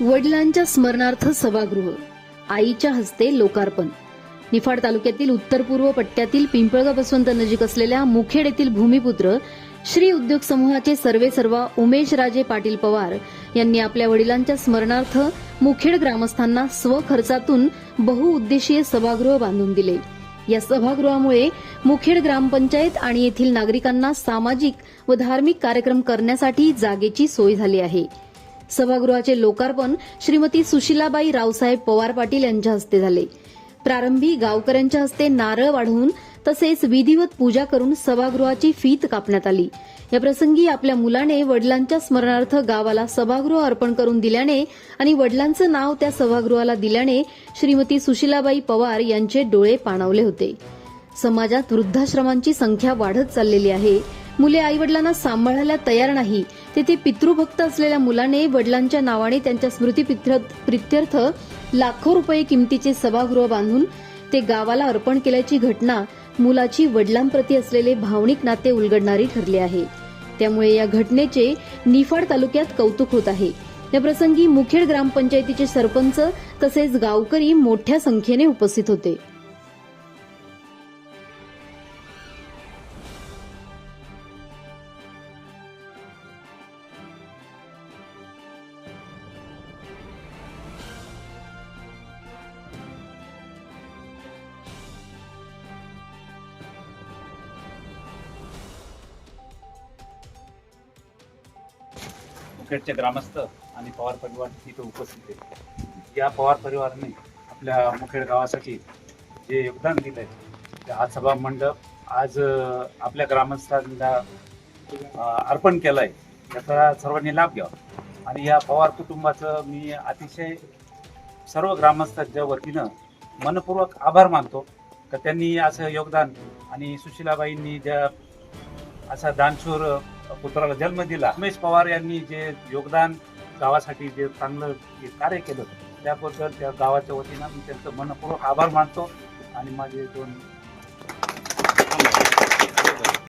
वडिलांच्या स्मरणार्थ सभागृह आईच्या हस्ते लोकार्पण. निफाड तालुक्यातील उत्तर पूर्व पट्ट्यातील पिंपळगाव बसवंत नजीक असलेल्या मुखेड येथील भूमिपुत्र श्री उद्योग समूहाचे सर्वे सर्वा उमेश राजे पाटील पवार यांनी आपल्या वडिलांच्या स्मरणार्थ मुखेड ग्रामस्थांना स्वखर्चातून बहुउद्देशीय सभागृह बांधून दिले. या सभागृहामुळे मुखेड ग्रामपंचायत आणि येथील नागरिकांना सामाजिक व धार्मिक कार्यक्रम करण्यासाठी जागेची सोय झाली आहे. सभागृहाचे लोकार्पण श्रीमती सुशीलाबाई रावसाहेब पवार पाटील यांच्या हस्ते झाले. प्रारंभी गावकऱ्यांच्या हस्ते नारळ वाढवून तसेच विधिवत पूजा करून सभागृहाची फीत कापण्यात आली. या प्रसंगी आपल्या मुलाने वडिलांच्या स्मरणार्थ गावाला सभागृह अर्पण करून दिल्याने आणि वडिलांचं नाव त्या सभागृहाला दिल्याने श्रीमती सुशीलाबाई पवार यांचे डोळे पाणावले होते. समाजात वृद्धाश्रमांची संख्या वाढत चाललेली आहे. मुले आईवडिलांना सांभाळायला तयार नाही तेथे पितृभक्त असलेल्या मुलाने वडिलांच्या नावाने त्यांच्या स्मृतीप्रित्यर्थ लाखो रुपये किमतीचे सभागृह बांधून ते गावाला अर्पण केल्याची घटना मुलाची वडिलांप्रती असलेले भावनिक नाते उलगडणारी ठरले आहे. त्यामुळे या घटनेचे निफाड तालुक्यात कौतुक होत आहे. या प्रसंगी मुखेड ग्रामपंचायतीचे सरपंच तसेच गावकरी मोठ्या संख्येने उपस्थित होते. मुखेडचे ग्रामस्थ आणि पवार परिवार तिथे उपस्थित आहे या पवार परिवाराने आपल्या मुखेड गावासाठी जे योगदान दिलंय ते आज सभा मंडप आज आपल्या ग्रामस्थांना अर्पण केलं आहे त्याचा सर्वांनी लाभ घ्यावा. आणि या पवार कुटुंबाचं मी अतिशय सर्व ग्रामस्थांच्या वतीनं मनपूर्वक आभार मानतो. का त्यांनी असं योगदान आणि सुशीलाबाईंनी ज्या असा दानशूर पुत्राला जन्म दिला. उमेश पवार यांनी जे योगदान गावासाठी जे चांगलं कार्य केलं त्याबद्दल त्या गावाच्या वतीनं मी त्यांचं मनपूर्वक आभार मानतो आणि माझे दोन